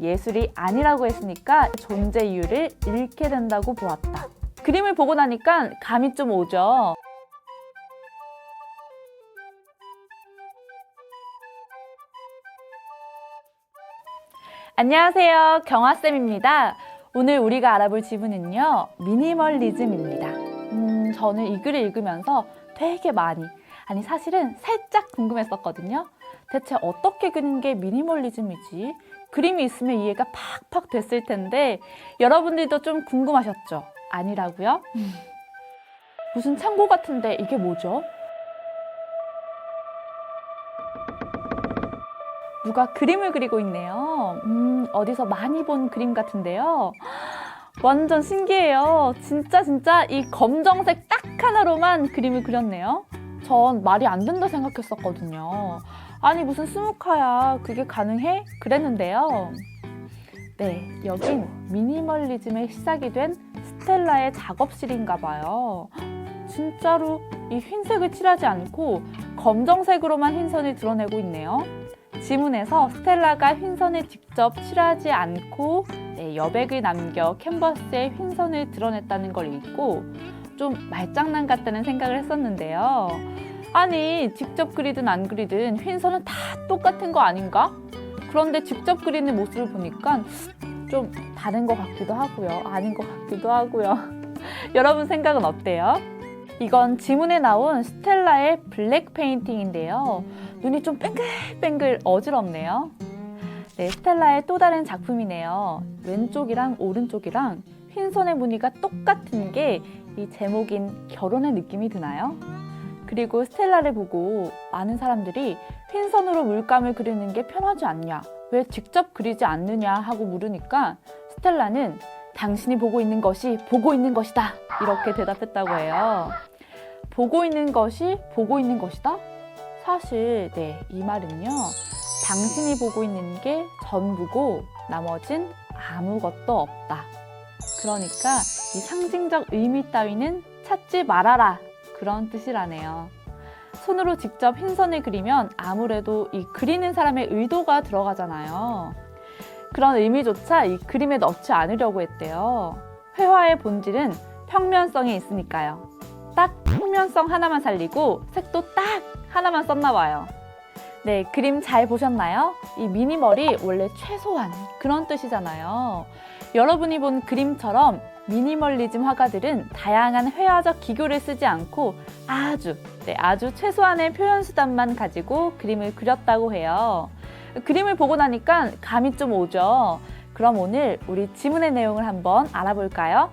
예술이 아니라고 했으니까 존재 이유를 잃게 된다고 보았다. 그림을 보고 나니까 감이 좀 오죠. 안녕하세요. 경화쌤입니다. 오늘 우리가 알아볼 지문은요, 미니멀리즘입니다. 음, 저는 이 글을 읽으면서 되게 많이, 아니, 사실은 살짝 궁금했었거든요. 대체 어떻게 그리는 게 미니멀리즘이지? 그림이 있으면 이해가 팍팍 됐을 텐데, 여러분들도 좀 궁금하셨죠? 아니라고요? 음. 무슨 창고 같은데 이게 뭐죠? 누가 그림을 그리고 있네요. 음, 어디서 많이 본 그림 같은데요. 완전 신기해요. 진짜 진짜 이 검정색 딱 하나로만 그림을 그렸네요. 전 말이 안 된다 생각했었거든요. 아니 무슨 스무카야 그게 가능해? 그랬는데요. 네, 여긴 미니멀리즘의 시작이 된 스텔라의 작업실인가 봐요. 진짜로 이 흰색을 칠하지 않고 검정색으로만 흰선을 드러내고 있네요. 지문에서 스텔라가 흰선을 직접 칠하지 않고 네, 여백을 남겨 캔버스에 흰선을 드러냈다는 걸 읽고 좀 말장난 같다는 생각을 했었는데요. 아니, 직접 그리든 안 그리든 흰선은 다 똑같은 거 아닌가? 그런데 직접 그리는 모습을 보니까 좀 다른 것 같기도 하고요. 아닌 것 같기도 하고요. 여러분 생각은 어때요? 이건 지문에 나온 스텔라의 블랙 페인팅인데요. 눈이 좀 뱅글뱅글 어지럽네요. 네, 스텔라의 또 다른 작품이네요. 왼쪽이랑 오른쪽이랑 흰선의 무늬가 똑같은 게 이 제목인 결혼의 느낌이 드나요? 그리고 스텔라를 보고 많은 사람들이 흰선으로 물감을 그리는 게 편하지 않냐? 왜 직접 그리지 않느냐 하고 물으니까 스텔라는 당신이 보고 있는 것이 보고 있는 것이다. 이렇게 대답했다고 해요. 보고 있는 것이 보고 있는 것이다? 사실, 네, 이 말은요. 당신이 보고 있는 게 전부고 나머진 아무것도 없다. 그러니까 이 상징적 의미 따위는 찾지 말아라. 그런 뜻이라네요. 손으로 직접 흰선을 그리면 아무래도 이 그리는 사람의 의도가 들어가잖아요. 그런 의미조차 이 그림에 넣지 않으려고 했대요. 회화의 본질은 평면성에 있으니까요. 딱 평면성 하나만 살리고 색도 딱 하나만 썼나 봐요. 네, 그림 잘 보셨나요? 이 미니멀이 원래 최소한 그런 뜻이잖아요. 여러분이 본 그림처럼 미니멀리즘 화가들은 다양한 회화적 기교를 쓰지 않고 아주, 네, 아주 최소한의 표현 수단만 가지고 그림을 그렸다고 해요. 그림을 보고 나니까 감이 좀 오죠. 그럼 오늘 우리 지문의 내용을 한번 알아볼까요?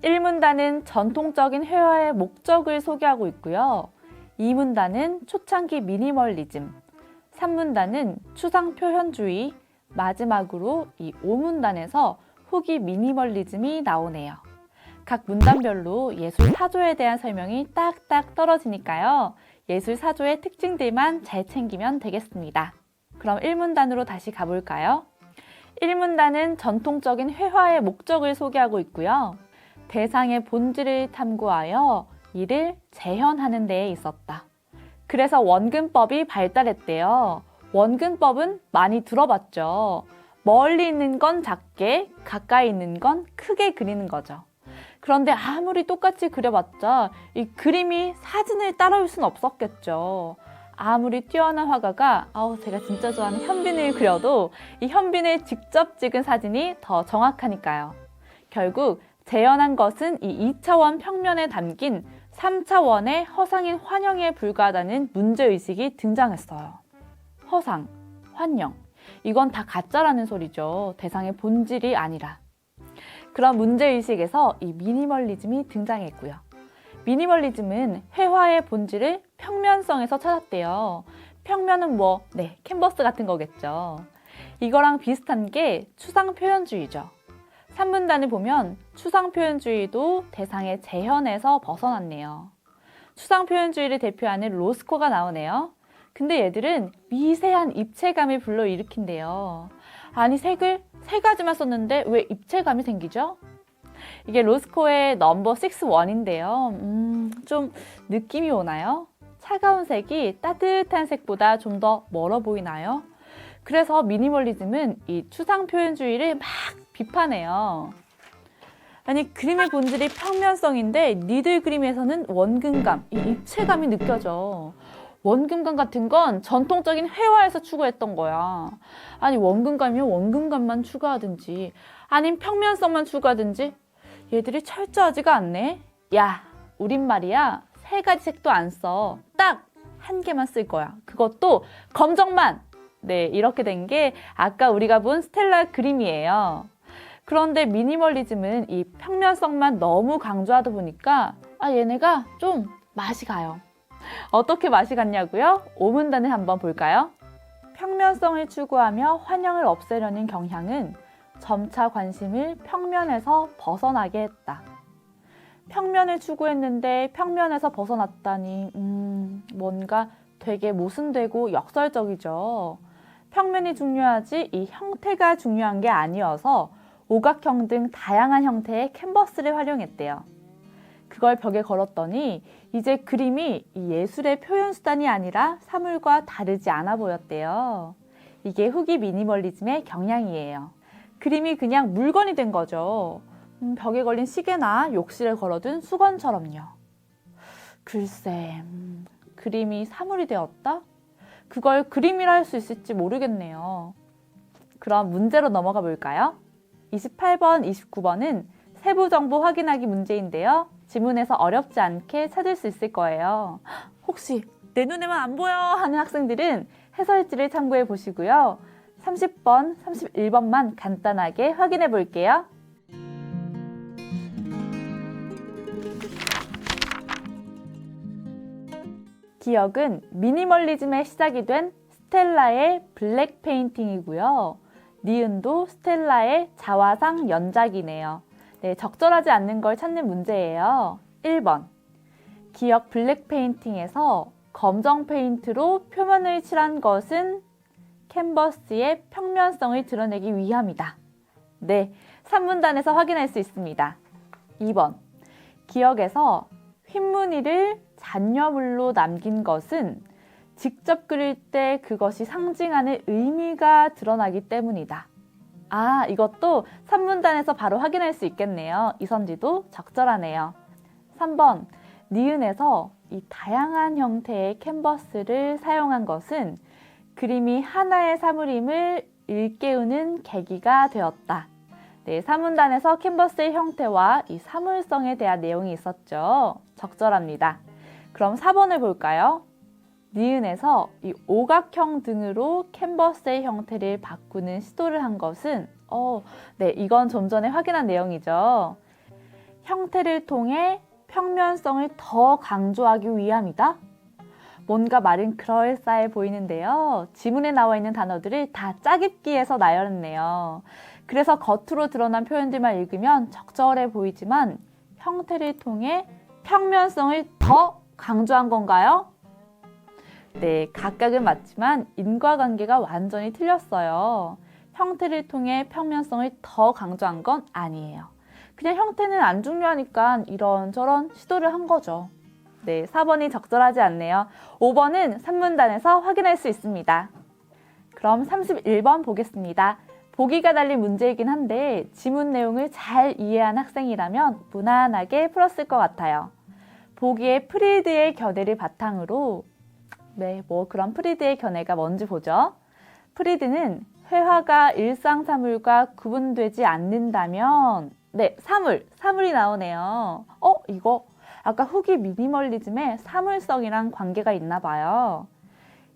일문단은 전통적인 회화의 목적을 소개하고 있고요. 이문단은 초창기 미니멀리즘, 삼문단은 추상 표현주의, 마지막으로 이 오문단에서 후기 미니멀리즘이 나오네요. 각 문단별로 예술 사조에 대한 설명이 딱딱 떨어지니까요. 예술 사조의 특징들만 잘 챙기면 되겠습니다. 그럼 1문단으로 다시 가볼까요? 1문단은 전통적인 회화의 목적을 소개하고 있고요. 대상의 본질을 탐구하여 이를 재현하는 데에 있었다. 그래서 원근법이 발달했대요. 원근법은 많이 들어봤죠. 멀리 있는 건 작게, 가까이 있는 건 크게 그리는 거죠. 그런데 아무리 똑같이 그려봤자 이 그림이 사진을 따라올 수는 없었겠죠. 아무리 뛰어난 화가가 아우 제가 진짜 좋아하는 현빈을 그려도 이 현빈을 직접 찍은 사진이 더 정확하니까요. 결국 재현한 것은 이 2차원 평면에 담긴 3차원의 허상인 환영에 불과하다는 문제의식이 등장했어요. 허상, 환영. 이건 다 가짜라는 소리죠. 대상의 본질이 아니라. 그런 문제의식에서 이 미니멀리즘이 등장했고요. 미니멀리즘은 회화의 본질을 평면성에서 찾았대요. 평면은 뭐, 네, 캔버스 같은 거겠죠. 이거랑 비슷한 게 추상 표현주의죠. 3문단을 보면 추상 표현주의도 대상의 재현에서 벗어났네요. 추상 표현주의를 대표하는 로스코가 나오네요. 근데 얘들은 미세한 입체감을 불러일으킨대요. 아니 색을 세 가지만 썼는데 왜 입체감이 생기죠? 이게 로스코의 넘버 61인데요. 음, 좀 느낌이 오나요? 차가운 색이 따뜻한 색보다 좀 더 멀어 보이나요? 그래서 미니멀리즘은 이 추상 표현주의를 막 비판해요. 아니 그림의 본질이 평면성인데 니들 그림에서는 원근감, 이 입체감이 느껴져. 원근감 같은 건 전통적인 회화에서 추구했던 거야. 아니 원근감이면 원근감만 추가하든지 아님 평면성만 추가하든지 얘들이 철저하지가 않네. 야, 우린 말이야 세 가지 색도 안 써. 딱 한 개만 쓸 거야. 그것도 검정만. 네, 이렇게 된 게 아까 우리가 본 스텔라 그림이에요. 그런데 미니멀리즘은 이 평면성만 너무 강조하다 보니까 아 얘네가 좀 맛이 가요. 어떻게 맛이 갔냐고요? 오문단을 한번 볼까요? 평면성을 추구하며 환영을 없애려는 경향은 점차 관심을 평면에서 벗어나게 했다. 평면을 추구했는데 평면에서 벗어났다니 음, 뭔가 되게 모순되고 역설적이죠. 평면이 중요하지 이 형태가 중요한 게 아니어서 오각형 등 다양한 형태의 캔버스를 활용했대요. 그걸 벽에 걸었더니 이제 그림이 이 예술의 표현 수단이 아니라 사물과 다르지 않아 보였대요. 이게 후기 미니멀리즘의 경향이에요. 그림이 그냥 물건이 된 거죠. 음, 벽에 걸린 시계나 욕실에 걸어둔 수건처럼요. 글쎄, 음, 그림이 사물이 되었다? 그걸 그림이라 할 수 있을지 모르겠네요. 그럼 문제로 넘어가 볼까요? 28번, 29번은 세부 정보 확인하기 문제인데요. 지문에서 어렵지 않게 찾을 수 있을 거예요. 혹시 내 눈에만 안 보여 하는 학생들은 해설지를 참고해 보시고요. 30번, 31번만 간단하게 확인해 볼게요. 기억은 미니멀리즘의 시작이 된 스텔라의 블랙 페인팅이고요. 니은도 스텔라의 자화상 연작이네요. 네, 적절하지 않는 걸 찾는 문제예요. 1번. 기억 블랙 페인팅에서 검정 페인트로 표면을 칠한 것은 캔버스의 평면성을 드러내기 위함이다. 네, 3문단에서 확인할 수 있습니다. 2번. 기억에서 흰무늬를 잔여물로 남긴 것은 직접 그릴 때 그것이 상징하는 의미가 드러나기 때문이다. 아, 이것도 3문단에서 바로 확인할 수 있겠네요. 이선지도 적절하네요. 3번. 니은에서 이 다양한 형태의 캔버스를 사용한 것은 그림이 하나의 사물임을 일깨우는 계기가 되었다. 네, 3문단에서 캔버스의 형태와 이 사물성에 대한 내용이 있었죠. 적절합니다. 그럼 4번을 볼까요? 니은에서 이 오각형 등으로 캔버스의 형태를 바꾸는 시도를 한 것은 어, 네, 이건 좀 전에 확인한 내용이죠. 형태를 통해 평면성을 더 강조하기 위함이다. 뭔가 말은 그럴싸해 보이는데요. 지문에 나와 있는 단어들을 다 짜깁기해서 나열했네요. 그래서 겉으로 드러난 표현들만 읽으면 적절해 보이지만 형태를 통해 평면성을 더 강조한 건가요? 네, 각각은 맞지만 인과관계가 완전히 틀렸어요. 형태를 통해 평면성을 더 강조한 건 아니에요. 그냥 형태는 안 중요하니까 이런저런 시도를 한 거죠. 네, 4번이 적절하지 않네요. 5번은 3문단에서 확인할 수 있습니다. 그럼 31번 보겠습니다. 보기가 달린 문제이긴 한데 지문 내용을 잘 이해한 학생이라면 무난하게 풀었을 것 같아요. 보기에 프리드의 견해를 바탕으로 네, 뭐 그런 프리드의 견해가 뭔지 보죠. 프리드는 회화가 일상 사물과 구분되지 않는다면 네, 사물, 사물이 나오네요. 어, 이거 아까 후기 미니멀리즘의 사물성이랑 관계가 있나 봐요.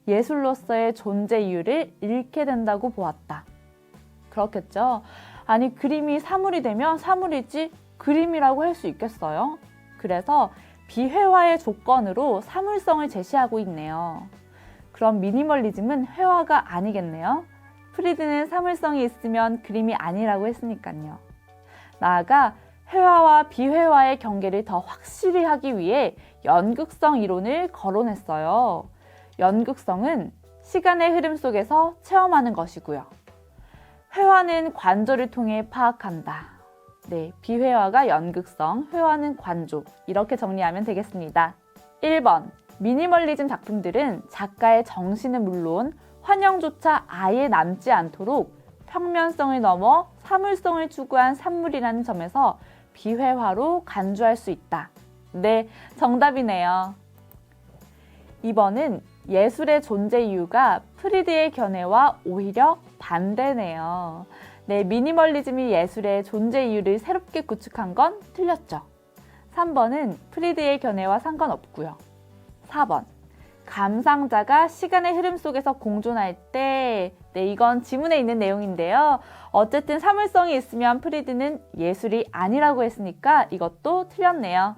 예술로서의 존재 이유를 잃게 된다고 보았다. 그렇겠죠? 아니, 그림이 사물이 되면 사물이지 그림이라고 할 수 있겠어요? 그래서 비회화의 조건으로 사물성을 제시하고 있네요. 그럼 미니멀리즘은 회화가 아니겠네요. 프리드는 사물성이 있으면 그림이 아니라고 했으니까요. 나아가 회화와 비회화의 경계를 더 확실히 하기 위해 연극성 이론을 거론했어요. 연극성은 시간의 흐름 속에서 체험하는 것이고요. 회화는 관절을 통해 파악한다. 네, 비회화가 연극성, 회화는 관조. 이렇게 정리하면 되겠습니다. 1번. 미니멀리즘 작품들은 작가의 정신은 물론 환영조차 아예 남지 않도록 평면성을 넘어 사물성을 추구한 산물이라는 점에서 비회화로 간주할 수 있다. 네, 정답이네요. 2번은 예술의 존재 이유가 프리드의 견해와 오히려 반대네요. 네, 미니멀리즘이 예술의 존재 이유를 새롭게 구축한 건 틀렸죠. 3번은 프리드의 견해와 상관없고요. 4번. 감상자가 시간의 흐름 속에서 공존할 때, 네, 이건 지문에 있는 내용인데요. 어쨌든 사물성이 있으면 프리드는 예술이 아니라고 했으니까 이것도 틀렸네요.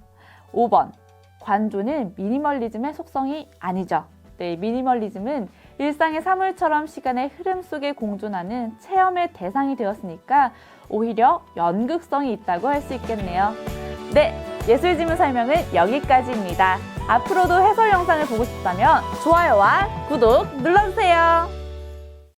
5번. 관조는 미니멀리즘의 속성이 아니죠. 네, 미니멀리즘은 일상의 사물처럼 시간의 흐름 속에 공존하는 체험의 대상이 되었으니까 오히려 연극성이 있다고 할 수 있겠네요. 네, 예술 지문 설명은 여기까지입니다. 앞으로도 해설 영상을 보고 싶다면 좋아요와 구독 눌러주세요.